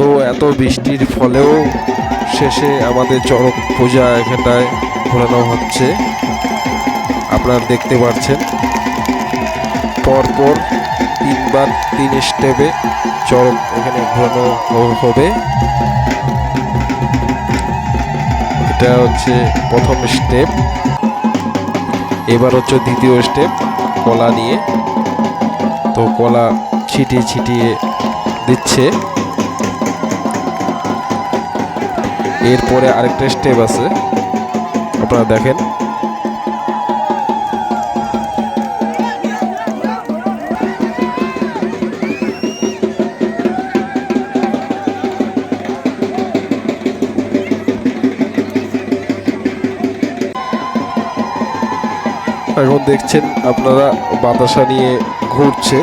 তো এত বৃষ্টির ফলেও শেষে আমাদের চড়ক পূজা এখানটায় ঘোরানো হচ্ছে। আপনারা দেখতে পাচ্ছেন পরপর তিনবার তিন স্টেপে চড়ক এখানে ঘোরানো হবে। এটা হচ্ছে প্রথম স্টেপ। এবার হচ্ছে দ্বিতীয় স্টেপ, কলা নিয়ে। তো কলা ছিটিয়ে ছিটিয়ে দিচ্ছে। এরপরে আরেকটা স্টেপ আছে। আপনারা দেখেন। এখন দেখছেন আপনারা বাতাসা নিয়ে ঘুরছে।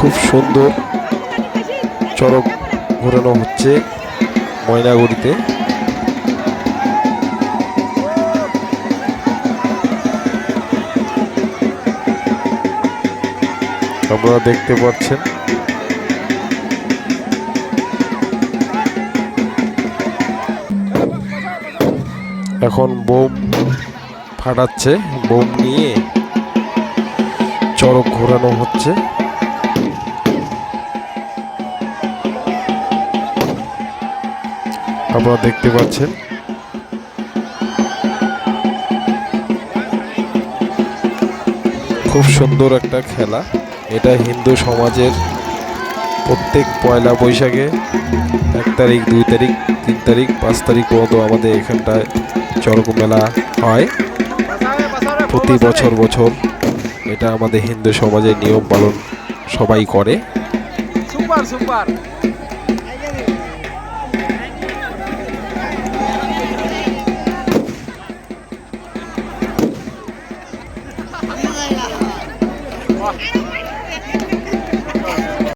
খুব সুন্দর চড়ক ঘোরানো হচ্ছে ময়নাগুড়িতে। আপনারা দেখতে পাচ্ছেন। এখন বোম ফাটাচ্ছে, বোম নিয়ে চড়ক ঘোরানো হচ্ছে। আপনারা দেখতে পাচ্ছেন। খুব সুন্দর একটা খেলা। এটা হিন্দু সমাজের প্রত্যেক পয়লা বৈশাখে এক তারিখ, দুই তারিখ, তিন তারিখ, পাঁচ তারিখ পর্যন্ত আমাদের এখানটায় চড়ক মেলা হয়। প্রতি বছর বছর এটা আমাদের হিন্দু সমাজের নিয়ম পালন সবাই করে। Super super. Fuck.